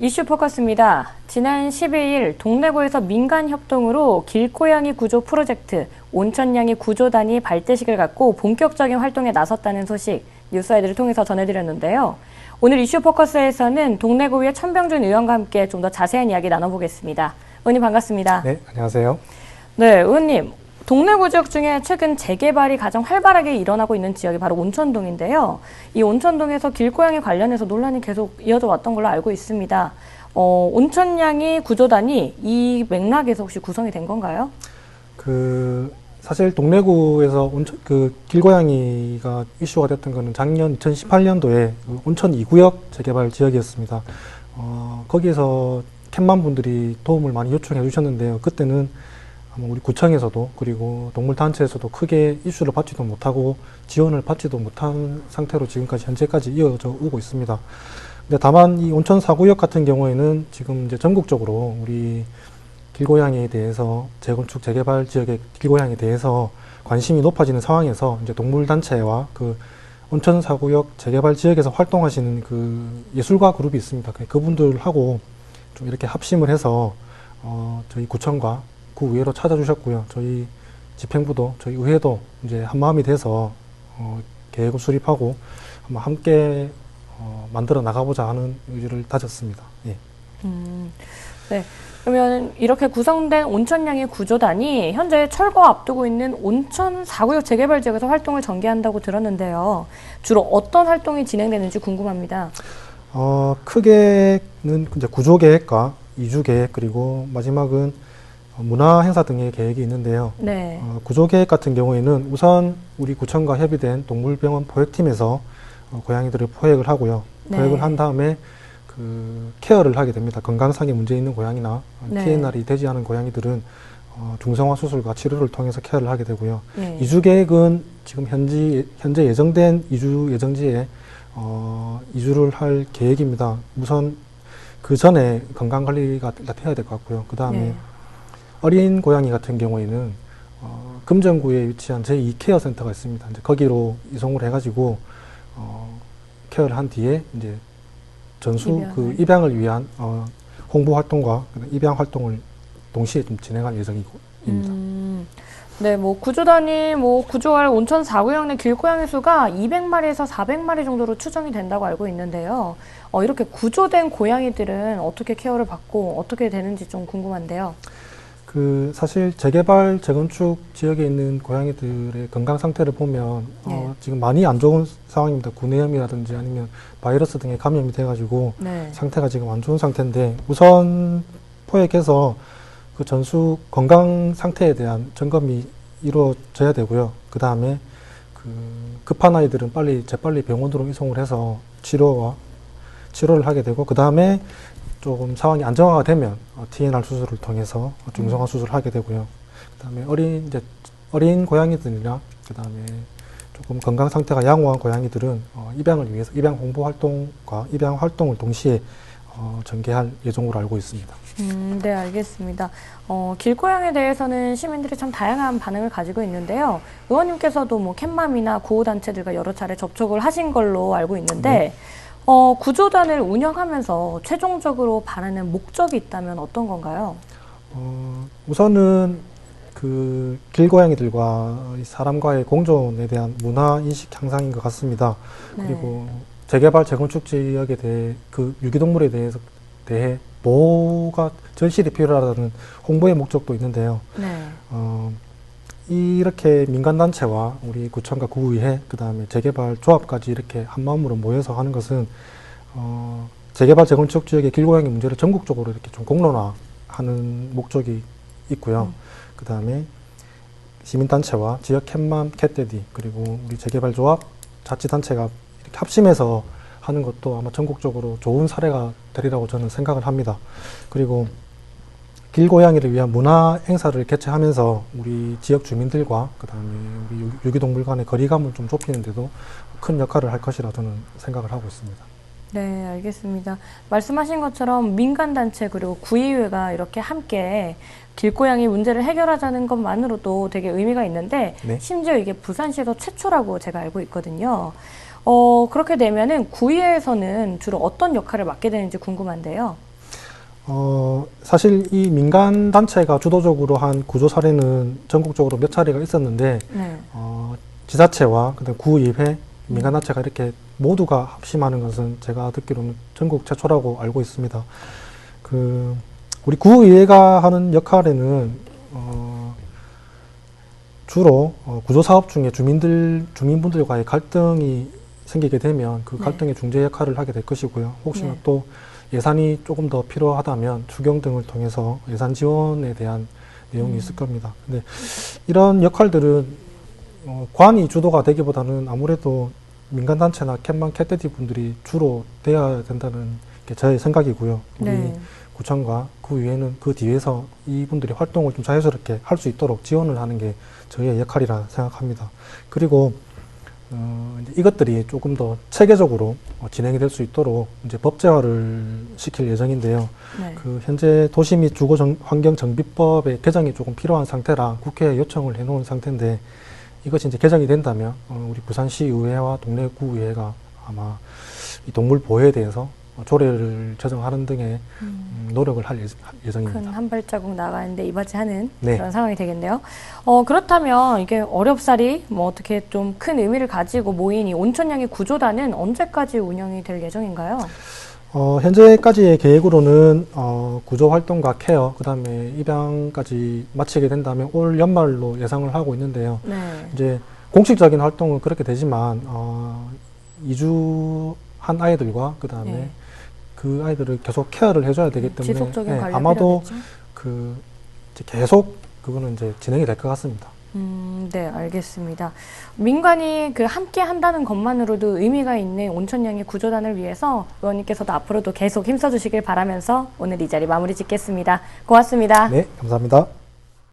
이슈 포커스입니다. 지난 12일 동래구에서 민간 협동으로 길고양이 구조 프로젝트 온천냥이 구조단이 발대식을 갖고 본격적인 활동에 나섰다는 소식 뉴스아이들을 통해서 전해드렸는데요. 오늘 이슈 포커스에서는 동래구의 천병준 의원과 함께 좀 더 자세한 이야기 나눠보겠습니다. 의원님 반갑습니다. 네, 안녕하세요. 네, 의원님. 동래구 지역 중에 최근 재개발이 가장 활발하게 일어나고 있는 지역이 바로 온천동인데요. 이 온천동에서 길고양이 관련해서 논란이 계속 이어져 왔던 걸로 알고 있습니다. 어, 온천냥이 구조단이 이 맥락에서 혹시 구성이 된 건가요? 그 사실 동래구에서 온천 그 길고양이가 이슈가 됐던 거는 작년 2018년도에 그 온천 2구역 재개발 지역이었습니다. 어, 거기에서 캔만 분들이 도움을 많이 요청해 주셨는데요. 그때는 아마 우리 구청에서도 그리고 동물단체에서도 크게 이슈를 받지도 못하고 지원을 받지도 못한 상태로 지금까지 현재까지 이어져 오고 있습니다. 근데 다만 이 온천 4구역 같은 경우에는 지금 이제 전국적으로 우리 길고양이에 대해서 재건축 재개발 지역의 길고양이에 대해서 관심이 높아지는 상황에서 이제 동물단체와 그 온천 사구역 재개발 지역에서 활동하시는 그 예술가 그룹이 있습니다. 그- 그분들하고 좀 이렇게 합심을 해서 어 저희 구청과 구 의회로 찾아주셨고요. 저희 집행부도 저희 의회도 이제 한 마음이 돼서 어 계획을 수립하고 한번 함께 어 만들어 나가보자 하는 의지를 다졌습니다. 예. 음, 네. 그러면 이렇게 구성된 온천냥이 구조단이 현재 철거 앞두고 있는 온천 4구역 재개발 지역에서 활동을 전개한다고 들었는데요. 주로 어떤 활동이 진행되는지 궁금합니다. 어, 크게는 이제 구조 계획과 이주 계획 그리고 마지막은 어, 문화 행사 등의 계획이 있는데요. 네. 어, 구조 계획 같은 경우에는 우선 우리 구청과 협의된 동물병원 포획팀에서 어, 고양이들을 포획을 하고요. 네. 포획을 한 다음에 그 케어를 하게 됩니다. 건강상에 문제 있는 고양이나 네. TNR이 되지 않은 고양이들은 어, 중성화 수술과 치료를 통해서 케어를 하게 되고요. 네. 이주 계획은 지금 현지, 현재 예정된 이주 예정지에 어, 이주를 할 계획입니다. 우선 그 전에 건강 관리가 일단 해야 될 것 같고요. 그 다음에 네. 어린 고양이 같은 경우에는 어, 금정구에 위치한 제2 케어 센터가 있습니다. 이제 거기로 이송을 해가지고 어, 케어를 한 뒤에 이제 전수 입양을. 그 입양을 위한 어, 홍보 활동과 입양 활동을 동시에 좀 진행할 예정이고입니다. 음, 네, 뭐 구조단이 뭐 구조할 온천 4구역 내 길고양이 수가 200마리에서 400마리 정도로 추정이 된다고 알고 있는데요. 어, 이렇게 구조된 고양이들은 어떻게 케어를 받고 어떻게 되는지 좀 궁금한데요. 그 사실 재개발 재건축 지역에 있는 고양이들의 건강 상태를 보면 네. 어, 지금 많이 안 좋은 상황입니다. 구내염이라든지 아니면 바이러스 등의 감염이 돼가지고 네. 상태가 지금 안 좋은 상태인데 우선 포획해서 그 전수 건강 상태에 대한 점검이 이루어져야 되고요. 그 다음에 그 급한 아이들은 빨리 재빨리 병원으로 이송을 해서 치료와 치료를 하게 되고 그 다음에 조금 상황이 안정화가 되면 어, TNR 수술을 통해서 중성화 수술을 하게 되고요. 그 다음에 어린 이제 어린 고양이들이나 그 다음에 조금 건강 상태가 양호한 고양이들은 어, 입양을 위해서 입양 홍보 활동과 입양 활동을 동시에 어, 전개할 예정으로 알고 있습니다. 음, 네, 알겠습니다. 어, 길고양이에 대해서는 시민들이 참 다양한 반응을 가지고 있는데요. 의원님께서도 뭐 캣맘이나 구호단체들과 여러 차례 접촉을 하신 걸로 알고 있는데, 네. 어, 구조단을 운영하면서 최종적으로 바라는 목적이 있다면 어떤 건가요? 어, 우선은 그 길고양이들과 이 사람과의 공존에 대한 문화 인식 향상인 것 같습니다. 네. 그리고 재개발 재건축 지역에 대해 그 유기동물에 대해서 대해 보호가 절실히 필요하다는 홍보의 목적도 있는데요. 네. 어, 이렇게 민간단체와 우리 구청과 구의회, 그 다음에 재개발 조합까지 이렇게 한 마음으로 모여서 하는 것은, 어, 재개발 재건축 지역의 길고양이 문제를 전국적으로 이렇게 좀 공론화하는 목적이 있고요. 음. 그 다음에 시민단체와 지역 캣맘, 캣데디, 그리고 우리 재개발 조합, 자치단체가 이렇게 합심해서 하는 것도 아마 전국적으로 좋은 사례가 되리라고 저는 생각을 합니다. 그리고 길고양이를 위한 문화 행사를 개최하면서 우리 지역 주민들과 그다음에 우리 유- 유기동물 간의 거리감을 좀 좁히는데도 큰 역할을 할 것이라 저는 생각을 하고 있습니다. 네, 알겠습니다. 말씀하신 것처럼 민간단체 그리고 구의회가 이렇게 함께 길고양이 문제를 해결하자는 것만으로도 되게 의미가 있는데 네. 심지어 이게 부산시에서 최초라고 제가 알고 있거든요. 어, 그렇게 되면은 구의회에서는 주로 어떤 역할을 맡게 되는지 궁금한데요. 어, 사실 이 민간 단체가 주도적으로 한 구조 사례는 전국적으로 몇 차례가 있었는데 네. 어, 지자체와 그다음 구의회, 민간 단체가 이렇게 모두가 합심하는 것은 제가 듣기로는 전국 최초라고 알고 있습니다. 그 우리 구의회가 하는 역할에는 어, 주로 어, 구조 사업 중에 주민들 주민분들과의 갈등이 생기게 되면 그 네. 갈등의 중재 역할을 하게 될 것이고요. 혹시나 네. 또 예산이 조금 더 필요하다면 추경 등을 통해서 예산 지원에 대한 내용이 음. 있을 겁니다. 근데 이런 역할들은 어, 관이 주도가 되기보다는 아무래도 민간 단체나 캔방 캣데디 분들이 주로 돼야 된다는 게 저의 생각이고요. 우리 네. 구청과 그 위에는 그 뒤에서 이분들이 활동을 좀 자연스럽게 할 수 있도록 지원을 하는 게 저희의 역할이라 생각합니다. 그리고 어, 이것들이 조금 더 체계적으로 어, 진행이 될 수 있도록 이제 법제화를 시킬 예정인데요. 네. 그 현재 도시 및 주거 정- 환경 정비법의 개정이 조금 필요한 상태라 국회에 요청을 해놓은 상태인데 이것이 이제 개정이 된다면 어, 우리 부산시 의회와 동네 구의회가 아마 이 동물 보호에 대해서 어, 조례를 제정하는 등의 음. 음, 노력을 할 예- 예정입니다. 큰 한 발자국 나가는데 이바지하는 네. 그런 상황이 되겠네요. 어, 그렇다면 이게 어렵사리 뭐 어떻게 좀 큰 의미를 가지고 모인 이 온천양의 구조단은 언제까지 운영이 될 예정인가요? 어, 현재까지의 계획으로는 어, 구조 활동과 케어, 그 다음에 입양까지 마치게 된다면 올 연말로 예상을 하고 있는데요. 네. 이제 공식적인 활동은 그렇게 되지만 어, 이주 한 아이들과 그 다음에 네. 그 아이들을 계속 케어를 해줘야 되기 때문에 지속적인 예, 관리 아마도 필요하겠죠? 그 이제 계속 그거는 이제 진행이 될 것 같습니다. 음, 네, 알겠습니다. 민간이 그 함께 한다는 것만으로도 의미가 있는 온천양의 구조단을 위해서 의원님께서도 앞으로도 계속 힘써주시길 바라면서 오늘 이 자리 마무리 짓겠습니다. 고맙습니다. 네, 감사합니다.